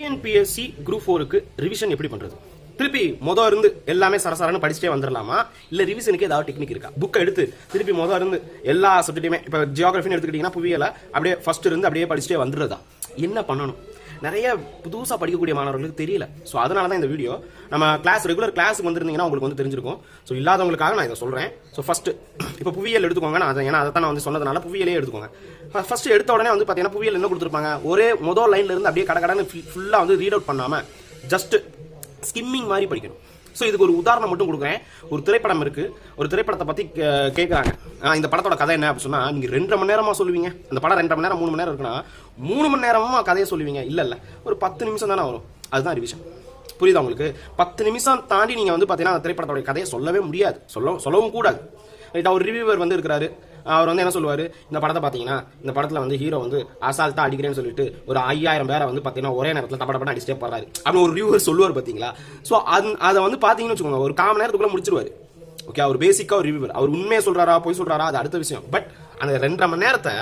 TNPSC group ஃபோருக்கு revision எப்படி பண்றது? திருப்பி மொதல் இருந்து எல்லாமே சரசரன்னு படிச்சுட்டே வந்துடலாமா இல்ல ரிவிஷனுக்கு ஏதாவது டெக்னிக் இருக்கா? புக்கை எடுத்து திருப்பி மொதல் இருந்து எல்லா சப்ஜெக்ட்டுமே இப்போ ஜியோகிராஃபின்னு எடுத்துக்கிட்டீங்கன்னா புவியல அப்படியே ஃபர்ஸ்ட் இருந்து அப்படியே படிச்சுட்டே வந்துடுறதா? என்ன பண்ணணும்? நிறைய புதுசாக படிக்கக்கூடிய மாணவர்களுக்கு தெரியல. ஸோ அதனால தான் இந்த வீடியோ நம்ம கிளாஸ் ரெகுலர் கிளாஸுக்கு வந்திருந்தீங்கன்னா உங்களுக்கு வந்து தெரிஞ்சிருக்கும். ஸோ இல்லாதவங்களுக்காக நான் இதை சொல்கிறேன் ஸோ ஃபஸ்ட்டு இப்போ புவியியல் எடுத்துக்கோங்க. நான் அதை ஏன்னா அதை தான் நான் வந்து சொன்னதுனால புவியிலே எடுத்துக்கோங்க. ஃபஸ்ட்டு எடுத்த உடனே வந்து பார்த்தீங்கன்னா புவியியல் என்ன கொடுத்துருப்பாங்க? ஒரே முதல் லைன்லேருந்து அப்படியே கடை கடன்னு ஃபுல்லாக வந்து ரீட் அவுட் பண்ணாமல் ஜஸ்ட் ஸ்கிம்மிங் மாதிரி படிக்கணும். ஸோ இதுக்கு ஒரு உதாரணம் மட்டும் கொடுக்குறேன். ஒரு திரைப்படம் இருக்கு. ஒரு திரைப்படத்தை பற்றி கேட்குறாங்க இந்த படத்தோட கதை என்ன அப்படின்னு சொன்னால் நீங்கள் ரெண்டரை மணி நேரமா சொல்லுவீங்க. அந்த படம் ரெண்டரை மணி நேரம் மூணு மணி நேரம் இருக்குன்னா மூணு மணி நேரமும் கதையை சொல்லுவீங்க. இல்லை இல்லை. ஒரு பத்து நிமிஷம் தானே வரும். அதுதான் ரிவிஷன் புரியுதா உங்களுக்கு? பத்து நிமிஷம் தாண்டி நீங்கள் வந்து பார்த்தீங்கன்னா அந்த திரைப்படத்தோட கதையை சொல்லவே முடியாது. சொல்ல சொல்லவும் கூடாது. ரைட்டா ஒரு ரிவியூவர் வந்து இருக்கிறாரு. அவர் வந்து என்ன சொல்லுவார்? இந்த படத்தை பார்த்தீங்கன்னா இந்த படத்தில் வந்து ஹீரோ வந்து அசால்ட்டாக அடிக்கிறேன்னு சொல்லிட்டு ஒரு ஐயாயிரம் பேரை வந்து பார்த்தீங்கன்னா ஒரே நேரத்தில் தப்பட படம் அடிச்சுட்டே போறாரு. அப்படின்னு ஒரு ரிவ்யூவர் சொல்லுவார் பார்த்தீங்களா? ஸோ அது அதை வந்து பார்த்தீங்கன்னு வச்சுக்கோங்க ஒரு காமன் நேரத்துக்குள்ளே முடிச்சிருவார். ஓகே அவர் பேசிக்காக ஒரு ரிவ்யூவர் அவர் உண்மையை சொல்கிறாரா போய் சொல்கிறாரா அது அடுத்த விஷயம். பட் அந்த ரெண்டரை மணி நேரத்தை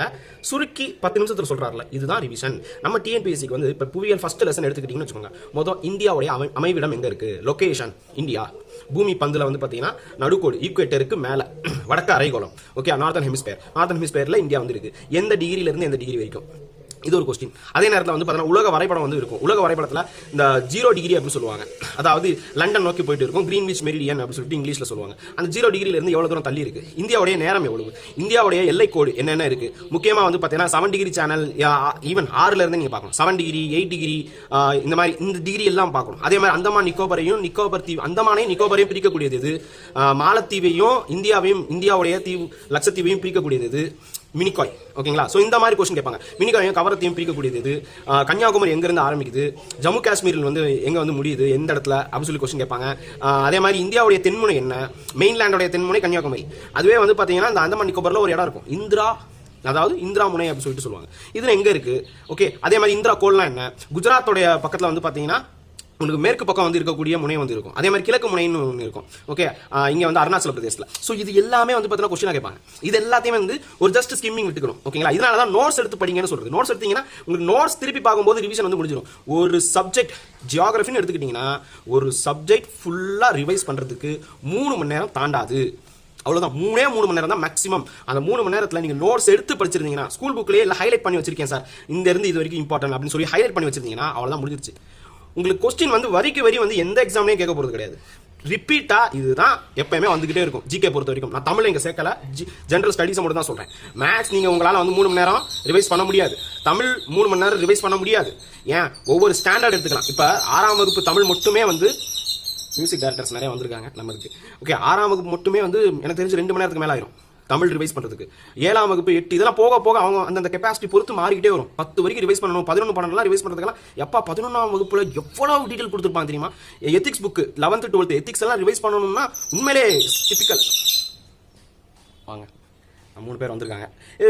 சுருக்கி பத்து நிமிஷத்தில் சொல்றாருல இதுதான் ரிவிஷன் நம்ம டிஎன்பிஎஸ்சிக்கு வந்து இப்போ புவியியல் ஃபஸ்ட் லெசன் எடுத்துக்கிட்டீங்கன்னு வச்சுக்கோங்க. மொதல் இந்தியாவுடைய அமை அமைவிடம் எங்கே இருக்குது லொகேஷன் இந்தியா. பூமி பந்தில் வந்து பார்த்தீங்கன்னா நடுக்கோடு ஈக்குவேட்டருக்கு மேலே வடக்கு அரைகோளம். ஓகே நார்த்தன் ஹெமிஸ்பியர் நார்த்தன் ஹெமிஸ்பியரில் இந்தியா வந்து இருக்குது எந்த டிகிரியிலேருந்து எந்த டிகிரி வரைக்கும்? இது ஒரு கொஸ்டின் அதே நேரத்தில் வந்து பார்த்தீங்கன்னா உலக வரைபடம் வந்து இருக்கும். உலக வரைபடத்தில் இந்த ஜீரோ டிகிரி அப்படின்னு சொல்லுவாங்க. அதாவது லண்டன் நோக்கி போயிட்டு இருக்கும். கிரீன்விச் மெரிடியன் அப்படின்னு சொல்லிட்டு இங்கிலீஷில் சொல்லுவாங்க. அந்த ஜீரோ டிகிரில இருந்து எவ்வளோ தூரம் தள்ளி இருக்கு? இந்தியாவுடைய நேரம் எவ்வளவு? இந்தியாவுடைய எல்லை கோடு என்னென்ன இருக்கு? முக்கியமாக வந்து பார்த்தீங்கன்னா செவன் டிகிரி சேனல் ஈவன் ஆறுலேருந்து நீங்கள் பார்க்கணும். செவன் டிகிரி எயிட் டிகிரி இந்த மாதிரி இந்த டிகிரி எல்லாம் பார்க்கணும். அதே மாதிரி அந்தமான் நிக்கோபரையும் நிக்கோபர் தீவு அந்தமானையும் நிக்கோபரையும் பிரிக்கக்கூடியது மாலத்தீவையும் இந்தியாவையும் இந்தியாவுடைய தீவு லட்சத்தீவையும் பிரிக்கக்கூடியது மினிகாய் ஓகேங்களா ஸோ இந்த மாதிரி கொஸ்டின் கேட்பாங்க. மினிகாயும் கவரத்தையும் பிரிக்கக்கூடியது இது? கன்னியாகுமரி எங்கேருந்து ஆரம்பிக்குது? ஜம்மு காஷ்மீரில் வந்து எங்கே வந்து முடியுது? எந்த இடத்துல? அப்படின்னு சொல்லி கொஸ்டின் கேட்பாங்க. அதே மாதிரி இந்தியாவுடைய தென்முனை என்ன? மெயின்லேண்டோடைய தென்முனை கன்னியாகுமரி. அதுவே வந்து பார்த்தீங்கன்னா இந்த அந்தமான் நிக்கோபரில் ஒரு இடம் இருக்கும். இந்திரா அதாவது இந்திரா முனை அப்படின்னு சொல்லிட்டு சொல்லுவாங்க. இதில் எங்கே இருக்குது ஓகே அதே மாதிரி இந்திரா கோல்லாம் என்ன? குஜராத்தோடைய பக்கத்தில் வந்து பார்த்தீங்கன்னா உங்களுக்கு மேற்கு பக்கம் வந்து இருக்கக்கூடிய முனை வந்து இருக்கும். அதே மாதிரி கிழக்கு முனைன்னு ஒன்று இருக்கும். ஓகே இங்கே வந்து அருணாச்சல பிரதேசத்தில். ஸோ இது எல்லாமே வந்து பார்த்தீங்கன்னா கொஸ்டினாக கேட்பாங்க. இது எல்லாத்தையுமே வந்து ஒரு ஜஸ்ட் ஸ்கிம்மிங் விட்டுக்கணும். ஓகேங்களா இதனால தான் நோட்ஸ் எடுத்து படிங்கன்னு சொல்றது. நோட்ஸ் எடுத்தீங்கன்னா உங்களுக்கு நோட்ஸ் திருப்பி பார்க்கும்போது ரிவிஷன் வந்து முடிஞ்சிடும். ஒரு சப்ஜெக்ட் ஜியாகிரபின்னு எடுத்துக்கிட்டிங்கன்னா ஒரு சப்ஜெக்ட் ஃபுல்லாக ரிவைஸ் பண்ணுறதுக்கு மூணு மணி நேரம் தாண்டாது. அவ்வளோதான் மூணே மூணு மணி நேரம் தான் மேக்ஸிமம் அந்த மூணு மணி நேரத்தில் நீங்கள் நோட்ஸ் எடுத்து படிச்சிருந்தீங்கன்னா ஸ்கூல் புக்லேயே இல்லை ஹைலைட் பண்ணி வச்சிருக்கேன் சார். இந்த இருந்து இது வரைக்கும் இம்பார்ட்டன்ட் அப்படின்னு சொல்லி ஹைலைட் பண்ணி வச்சிருந்தீங்கன்னா அவ்வளோதான் முடிஞ்சிருச்சு. உங்களுக்கு கொஸ்டின் வந்து வரிக்கு வரி வந்து எந்த எக்ஸாம்லையும் கேட்க போகிறது கிடையாது. ரிப்பீட்டாக இதுதான் எப்பயுமே வந்துகிட்டே இருக்கும். ஜிகே பொறுத்த வரைக்கும். நான் தமிழ் இங்கே சேர்க்கல. ஜென்ரல் ஸ்டடீஸ் மட்டும் தான் சொல்கிறேன் மேக்ஸ் நீங்கள் உங்களால் வந்து மூணு மணி நேரம் ரிவைஸ் பண்ண முடியாது. தமிழ் மூணு மணி நேரம் ரிவைஸ் பண்ண முடியாது. ஏன்? ஒவ்வொரு ஸ்டாண்டர்ட் எடுத்துக்கலாம். இப்போ ஆறாம் வகுப்பு தமிழ் மட்டுமே வந்து மியூசிக் டேரக்டர்ஸ் நிறைய வந்திருக்காங்க நம்மளுக்கு. ஓகே ஆறாம் வகுப்பு மட்டுமே வந்து எனக்கு தெரிஞ்சு ரெண்டு மணி நேரத்துக்கு மேலே ஆயிரும். தமிழ் ரிவைஸ் பண்ணுறதுக்கு ஏழாம் வகுப்பு எட்டு இதெல்லாம் போக போக அவங்க அந்தந்த கெப்பாசிட்டி பொறுத்து மாறிக்கிட்டே வரும். பத்து வரைக்கும் ரிவைஸ் பண்ணணும் பதினொன்று பன்னெண்டுலாம் ரிவைஸ் பண்ணுறதுக்கெல்லாம் எப்பா பதினொன்றாம் வகுப்புல எவ்வளோ டீட்டெயில் கொடுத்துருப்பாங்க தெரியுமா? Ethics book eleventh twelfth ethics எல்லாம் ரிவைஸ் பண்ணணும்னா உண்மையிலே டிப்பிக்கல் வாங்க. மூணு பேர் வந்திருக்காங்க.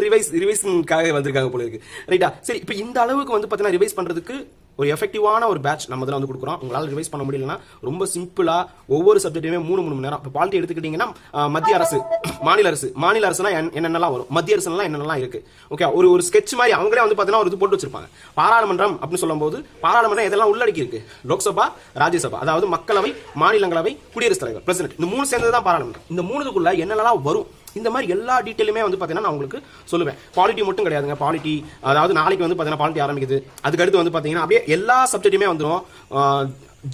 ரிவைஸ் ரிவைஸ்க்காக வந்திருக்காங்க போல இருக்கு. ரைட்டா சரி இப்போ இந்த அளவுக்கு வந்து பார்த்தீங்கன்னா ரிவைஸ் பண்ணுறதுக்கு ஒரு எஃபெக்டிவான ஒரு பேட்ச் நம்ம இதில் வந்து கொடுக்குறோம். உங்களால் ரிவைஸ் பண்ண முடியலன்னா ரொம்ப சிம்பிளாக ஒவ்வொரு சப்ஜெக்ட்டுமே மூணு மூணு மணி நேரம். இப்போ பாலிட்டி எடுத்துக்கிட்டிங்கன்னா மத்திய அரசு மாநில அரசு. மாநில அரசுனா என்- என்னென்னலாம் வரும்? மத்திய அரசுலாம் என்னென்னலாம் இருக்கு? ஓகே ஒரு ஒரு ஸ்கெட்ச் மாதிரி அவங்களே வந்து பார்த்தீங்கன்னா ஒரு இது போட்டு வச்சிருப்பாங்க. பாராளுமன்றம் அப்படின்னு சொல்லும்போது பாராளுமன்றம் இதெல்லாம் உள்ளடக்கி இருக்கு? லோக்சபா ராஜ்யசபா. அதாவது மக்களவை மாநிலங்களவை குடியரசுத் தலைவர் பிரசிடென்ட் இந்த மூணு சேர்ந்தது தான் பாராளுமன்றம். இந்த மூணுக்குள்ள என்னென்னலாம் வரும்? இந்த மாதிரி எல்லா டீட்டெயிலுமே வந்து பார்த்தீங்கன்னா நான் உங்களுக்கு சொல்லுவேன். பாலிட்டி மட்டும் கிடையாதுங்க. பாலிட்டி அதாவது நாளைக்கு வந்து பார்த்தீங்கன்னா பாலிட்டி ஆரம்பிக்குது. அதுக்கடுத்து வந்து பார்த்தீங்கன்னா அப்படியே எல்லா சப்ஜெக்ட்டுமே வந்துடும்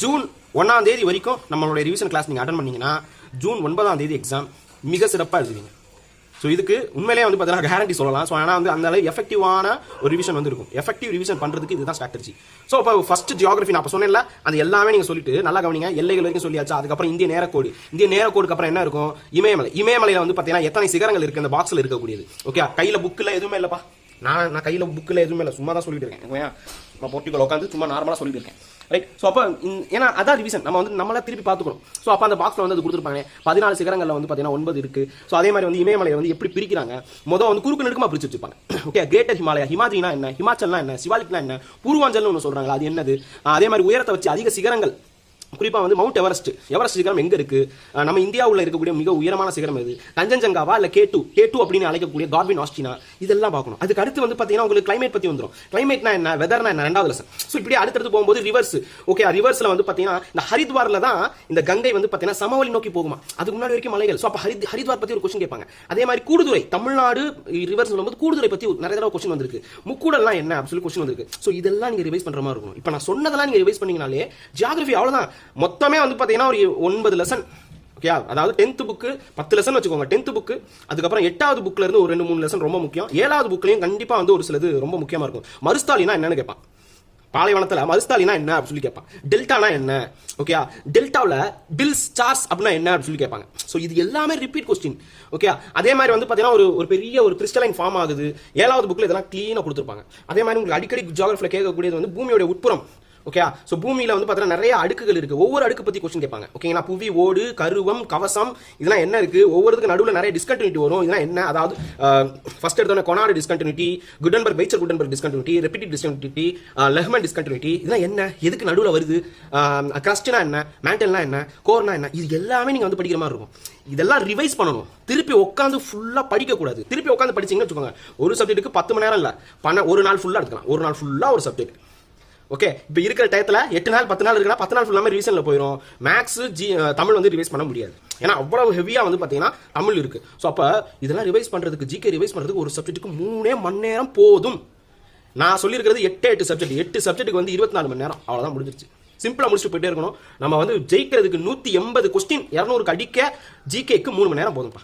ஜூன் ஒன்றாம் தேதி வரைக்கும் நம்மளுடைய ரிவிஷன் கிளாஸ் நீங்கள் அட்டன் பண்ணிங்கன்னா ஜூன் ஒன்பதாம் தேதி எக்ஸாம் மிக சிறப்பாக எழுதுவீங்க. ஸோ இதுக்கு உண்மையிலேயே வந்து பார்த்தீங்கன்னா கேரண்டி சொல்லலாம். ஸோ ஆனால் வந்து அந்த அளவு எஃபெக்டிவான ஒரு ரிவிஷன் வந்து இருக்கும். எஃபெக்டிவ் ரிவிஷன் பண்ணுறதுக்கு இதுதான் ஸ்ட்ராட்டஜி ஸோ இப்போ ஃபஸ்ட்டு ஜியாகிரஃபி நான் இப்போ சொன்னேன்ல அது எல்லாமே நீங்கள் சொல்லிட்டு நல்லா கவனிங்க. எல்லைகள் வரைக்கும் சொல்லியாச்சு. அதுக்கப்புறம் இந்திய நேரக்கோடு இந்திய நேரக்கோடுக்கு அப்புறம் என்ன இருக்கும்? இமயமலை. இமயமலையில் வந்து பார்த்தீங்கன்னா எத்தனை சிகரங்கள் இருக்குது அந்த பாக்ஸில் இருக்கக்கூடியது. ஓகே கையில் புக்கில் எதுவுமே இல்லைப்பா. நான் நான் கையில் புக்கில் எதுவுமே இல்லை. சும்மா தான் சொல்லிட்டு இருக்கேன் ஓகேயா? நான் போட்டிக்குள்ள உட்காந்து சும்மா நார்மலாக சொல்லிட்டு இருக்கேன் ரைட் ஸோ அப்போ ஏன்னா அதான் ரிவிஷன் நம்ம வந்து நம்மள திருப்பி பார்த்துக்கணும். ஸோ அப்போ அந்த பாக்ஸில் வந்து அது கொடுத்துருப்பாங்க பதினாலு சிகரங்களில் வந்து பார்த்தீங்கன்னா ஒன்பது இருக்குது ஸோ அதே மாதிரி வந்து இமயமலையை வந்து எப்படி பிரிக்கிறாங்க? மொதல் வந்து குறுக்கு நெடுக்குமா பிரிச்சு வச்சிருப்பாங்க. ஓகே கிரேட்டர் ஹிமாலயா ஹிமாச்சல்னா என்ன? ஹிமாச்சல்னா என்ன? சிவாலிக்னா என்ன? பூர்வாஞ்சல்னு ஒன்று சொல்றாங்க அது என்னது? அதே மாதிரி உயரத்தை வச்சு அதிக சிகரங்கள். குறிப்பாக வந்து மவுண்ட் எவரெஸ்ட் எவரெஸ்ட் சிகரம் எங்கே இருக்குது நம்ம இந்தியாவில் இருக்கக்கூடிய மிக உயரமான சிகரம் எது? கஞ்சஞ்சங்காவா இல்லை கே டூ கே டூ அப்படின்னு அழைக்கக்கூடிய கார்பின் ஆஸ்டினா இதெல்லாம் பார்க்கணும். அதுக்கு அடுத்து வந்து பார்த்தீங்கன்னா உங்களுக்கு கிளைமேட் பற்றி வந்துடும் கிளைமேட்னா என்ன? வெதர்னா என்ன? ரெண்டாவது லெசன் ஸோ இப்படி அடுத்தடுத்து போகும்போது ரிவர்ஸ் ஓகே ரிவர்ஸில் வந்து பார்த்தீங்கன்னா இந்த ஹரித்வாரில் தான் இந்த கங்கை வந்து பார்த்தீங்கன்னா சமவெளி நோக்கி போகுமா? அதுக்கு முன்னாடி வரைக்கும் மலைகள். ஸோ அப்போ ஹரித் ஹரித்வார் பற்றி ஒரு கொஸ்டின் கேட்பாங்க. அதே மாதிரி கூடுதுறை. தமிழ்நாடு ரிவர்ஸ் சொல்லும்போது கூடுதுறை பற்றி நிறைய தடவை கொஸ்டின் வந்திருக்கு. முக்கூடலாம் என்ன? அப்படின்னு சொல்லி கொஸ்டின் வந்திருக்கு. ஸோ இதெல்லாம் நீங்கள் ரிவைஸ் பண்ணுற மாதிரி இருக்கும். இப்போ நான் சொன்னதெல்லாம் நீங்கள் ரிவைஸ் பண்ணீங்கனாலே ஜியாகிரபி அவ்வளோதான் மொத்தமே வந்து பார்த்தீங்கன்னா ஒரு ஒன்பது லெசன் ஓகே அதாவது டென்த் புக்கு பத்து லெசன் வச்சுக்கோங்க. டென்த் புக்கு அதுக்கப்புறம் எட்டாவது புக்கில் இருந்து ஒரு ரெண்டு மூணு லெசன் ரொம்ப முக்கியம். ஏழாவது புக்லையும் கண்டிப்பாக வந்து ஒரு சிலது ரொம்ப முக்கியமாக இருக்கும். மறுஸ்தாலினா என்னன்னு கேட்பான். பாலைவனத்தில் மறுஸ்தாலினா என்ன அப்படின்னு சொல்லி கேட்பான். டெல்டானா என்ன? ஓகே டெல்டாவில் பில்ஸ் சார்ஸ் அப்படின்னா என்ன அப்படின்னு சொல்லி கேட்பாங்க. ஸோ இது எல்லாமே ரிப்பீட் கொஸ்டின் ஓகே அதே மாதிரி வந்து பார்த்தீங்கன்னா ஒரு ஒரு பெரிய ஒரு கிறிஸ்டலைன் ஃபார்ம் ஆகுது. ஏழாவது புக்கில் இதெல்லாம் க்ளீனாக கொடுத்துருப்பாங்க. அதே மாதிரி உங்களுக்கு அடிக்கடி ஜியாகிரஃபில் கேட்கக்கூடியது வந்து பூமியோட உட்புறம். ஓகே ஸோ பூமியில் வந்து பார்த்தீங்கன்னா நிறைய அடுக்குகள் இருக்கு. ஒவ்வொரு அடுக்கு பற்றி கொஸ்டின் கேட்பாங்க. ஓகேங்களா புவி ஓடு கருவம் கவசம் இதெல்லாம் என்ன இருக்கு? ஒவ்வொருத்துக்கு நடுவில் நிறைய டிஸ்கண்டினியூட்டி வரும். இதெல்லாம் என்ன? அதாவது ஃபர்ஸ்ட் எடுத்தோட Conrad discontinuity Gutenberg பைச்சர் Gutenberg discontinuity repetitive discontinuity Lehmann discontinuity இதெல்லாம் என்ன? எதுக்கு நடுவில் வருது? கிரஸ்ட்னா என்ன? மேண்டல்னா என்ன? கோர்னா என்ன? இது எல்லாமே நீங்கள் வந்து படிக்கிற மாதிரி இருக்கும். இதெல்லாம் ரிவைஸ் பண்ணணும். திருப்பி உட்காந்து ஃபுல்லாக படிக்க கூடாது திருப்பி உட்காந்து படிச்சீங்கன்னு வச்சுக்கோங்க. ஒரு சப்ஜெக்ட்டுக்கு பத்து மணி நேரம் இல்லை. பண்ண ஒரு நாள் ஃபுல்லாக எடுக்கலாம் ஒரு நாள் ஃபுல்லாக ஒரு சப்ஜெக்ட் ஓகே இப்போ இருக்கிற டயத்தில் எட்டு நாள் பத்து நாள் இருக்குன்னா பத்து நாள் ஃபுல்லாமே ரிவிஷனில் போயிடும் மேக்ஸ் ஜி தமிழ் வந்து ரிவைஸ் பண்ண முடியாது. ஏன்னா அவ்வளவு ஹெவியாக வந்து பார்த்தீங்கன்னா தமிழ் இருக்கு. ஸோ அப்போ இதெல்லாம் ரிவைஸ் பண்ணுறதுக்கு ஜிகே ரிவைஸ் பண்ணுறதுக்கு ஒரு சப்ஜெக்ட்டுக்கு மூணே மணி நேரம் போதும். நான் சொல்லியிருக்கிறது எட்டு எட்டு சப்ஜெக்ட் எட்டு சப்ஜெக்ட்டுக்கு வந்து இருபத்தி நாலு மணி நேரம். அவ்வளோதான் முடிஞ்சிருச்சு. சிம்பிளாக முடிச்சுட்டு போயிட்டே இருக்கணும். நம்ம வந்து ஜெயிக்கிறதுக்கு நூற்றி எண்பது கொஸ்டின் இரநூறுக்கு அடிக்க ஜிகேக்கு மூணு மணி நேரம் போதும்ப்பா.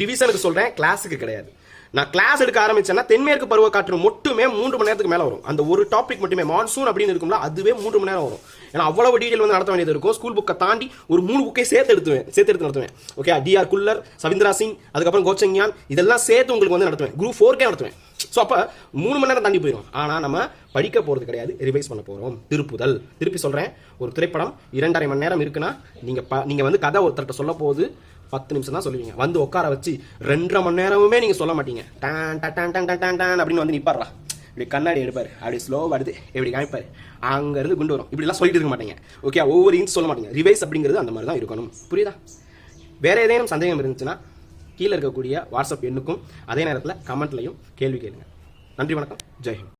ரிவிஷனுக்கு சொல்கிறேன் கிளாஸுக்கு கிடையாது. நான் கிளாஸ் எடுக்க ஆரம்பிச்சேன்னா தென்மேற்கு பருவ காற்று மட்டுமே மூன்று மணி நேரத்துக்கு மேலே வரும். அந்த ஒரு டாபிக் மட்டுமே மான்சூன் அப்படின்னு இருக்கும்ல அதுவே மூன்று மணி நேரம் வரும். ஏன்னா அவ்வளவு டீடைல் வந்து நடத்த வேண்டியது இருக்கும். ஸ்கூல் புக்கை தாண்டி ஒரு மூணு புக்கை சேர்த்து எடுத்துவேன். சேர்த்து எடுத்து நடத்துவேன். ஓகே டிஆர் குல்லர் சவிந்திரா சிங் அதுக்கப்புறம் கோச்சங்யான் இதெல்லாம் சேர்த்து உங்களுக்கு வந்து நடத்துவேன். குரூப் ஃபோர்க்கே நடத்துவேன். ஸோ அப்போ மூணு மணி நேரம் தாண்டி போயிடும் ஆனால் நம்ம படிக்க போகிறது கிடையாது. ரிவைஸ் பண்ண போகிறோம் திருப்புதல். திருப்பி சொல்கிறேன் ஒரு திரைப்படம் இரண்டரை மணி நேரம் இருக்குன்னா நீங்கள் ப நீங்கள் வந்து கதை ஒருத்தர்கிட்ட சொல்ல போது பத்து நிமிஷம் தான் சொல்லுவீங்க. வந்து உட்கார வச்சு ரெண்டரை மணி நேரமுமே நீங்கள் சொல்ல மாட்டீங்க. டான் டான் டான் டான் டான் டான் அப்படின்னு வந்து நிப்பாடுறா இப்படி கண்ணாடி எடுப்பாரு. அப்படி ஸ்லோ வருது இப்படி காமிப்பாரு. அங்கேருந்து குண்டு வரும். இப்படிலாம் சொல்லிட்டு இருக்க மாட்டீங்க. ஓகே ஒவ்வொரு இன்ச் சொல்ல மாட்டீங்க. ரிவைஸ் அப்படிங்கிறது அந்த மாதிரி தான் இருக்கணும். புரியுதா? வேற ஏதேனும் சந்தேகம் இருந்துச்சுன்னா கீழே இருக்கக்கூடிய வாட்ஸ்அப் எண்ணுக்கும் அதே நேரத்தில் கமெண்ட்லையும் கேள்வி கேளுங்க. நன்றி வணக்கம். ஜெய்ஹிந்த்